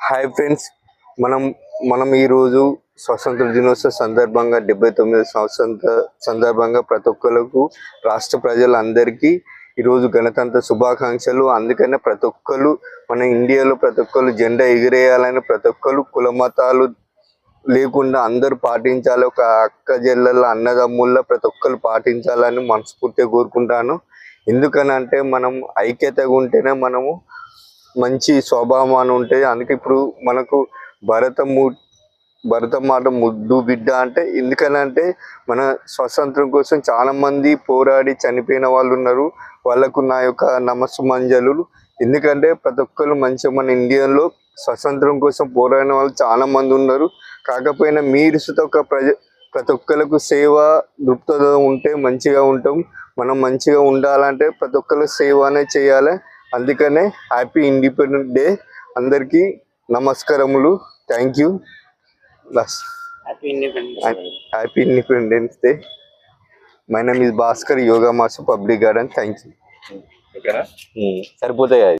Hi friends మనం మనం ఈరోజు స్వతంత్ర దినోత్సవ సందర్భంగా డెబ్బై తొమ్మిది స్వతంత్ర సందర్భంగా ప్రతి ఒక్కరికి రాష్ట్ర ప్రజలందరికీ ఈరోజు గణతంత్ర శుభాకాంక్షలు. అందుకనే ప్రతి ఒక్కరు మన ఇండియాలో ప్రతి ఒక్కరు జెండా ఎగిరేయాలని ప్రతి ఒక్కరు కుల మతాలు లేకుండా అందరూ పాటించాలి. ఒక అక్క చెల్లెళ్ళ అన్నదమ్ముళ్ళ ప్రతి ఒక్కరు పాటించాలని మనస్ఫూర్తిగా కోరుకుంటాను. ఎందుకనంటే మనం ఐక్యతగా ఉంటేనే మనము మంచి స్వభావం అని ఉంటాయి అందుకే ఇప్పుడు మనకు భరతము భరతమాత ముద్దు బిడ్డ అంటే ఎందుకనంటే మన స్వతంత్రం కోసం చాలా మంది పోరాడి చనిపోయిన వాళ్ళు ఉన్నారు. వాళ్ళకు నా యొక్క నమస్సుమంజలు ఎందుకంటే ప్రతి ఒక్కరు మంచిగా మన ఇండియాలో స్వతంత్రం కోసం పోరాడిన వాళ్ళు చాలా మంది ఉన్నారు. కాకపోయినా మీరు సుత ఒక ప్రజ ప్రతి ఒక్కరికి సేవ దృక్పథం ఉంటే మంచిగా ఉంటాం. మనం మంచిగా ఉండాలంటే ప్రతి ఒక్కరు సేవ అనేది చేయాలి. అందుకనే హ్యాపీ ఇండిపెండెంట్ డే. అందరికీ నమస్కారములు. Thank you bus happy independence happy independence day my name is Bhaskar yoga master public garden thank you ఓకేనా సరిపోతాయి